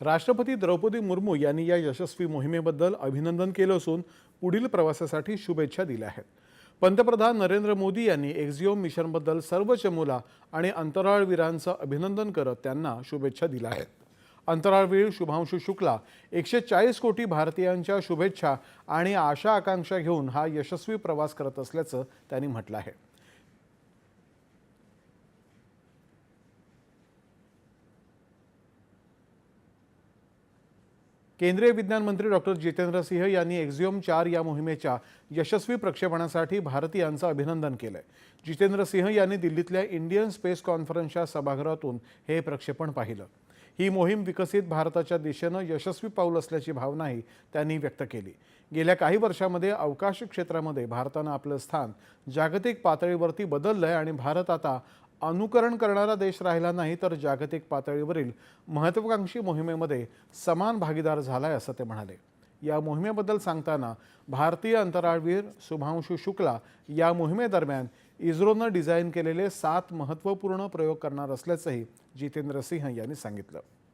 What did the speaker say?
राष्ट्रपती द्रौपदी मुर्मू यांनी या यशस्वी मोहिमेबद्दल अभिनंदन केलं असून पुढील प्रवासासाठी शुभेच्छा दिल्या आहेत. पंतप्रधान नरेंद्र मोदी यांनी एक्झिओम मिशनबद्दल सर्व चमूला आणि अंतराळवीरांचं अभिनंदन करत त्यांना शुभेच्छा दिल्या आहेत. अंतराळवीर शुभांशु शुक्ला एकशे चाळीस कोटी भारतीयांच्या शुभेच्छा आणि आशा आकांक्षा घेऊन हा यशस्वी प्रवास करत असल्याचं त्यांनी म्हटलं आहे. केंद्रीय विज्ञान मंत्री डॉक्टर जितेंद्र सिंह यांनी एक्झिओम चार या मोहिमेच्या यशस्वी प्रक्षेपणासाठी भारतीयांचं अभिनंदन केलंय. जितेंद्र सिंह यांनी दिल्लीतल्या इंडियन स्पेस कॉन्फरन्सच्या सभागृहातून हे प्रक्षेपण पाहिलं. ही मोहीम विकसित भारताच्या दिशेनं यशस्वी पाऊल असल्याची भावनाही त्यांनी व्यक्त केली. गेल्या काही वर्षामध्ये अवकाश क्षेत्रामध्ये भारतानं आपलं स्थान जागतिक पातळीवरती बदललंय आणि भारत आता अनुकरण करणारा देश राहिला नाही तर जागतिक पातळीवरील महत्त्वाकांक्षी मोहिमेमध्ये समान भागीदार झालाय असं ते म्हणाले. या मोहिमेबद्दल सांगताना भारतीय अंतराळवीर शुभांशु शुक्ला या मोहिमेदरम्यान इस्रोनं डिझाईन केलेले सात महत्त्वपूर्ण प्रयोग करणार असल्याचंही जितेंद्र सिंह यांनी सांगितलं.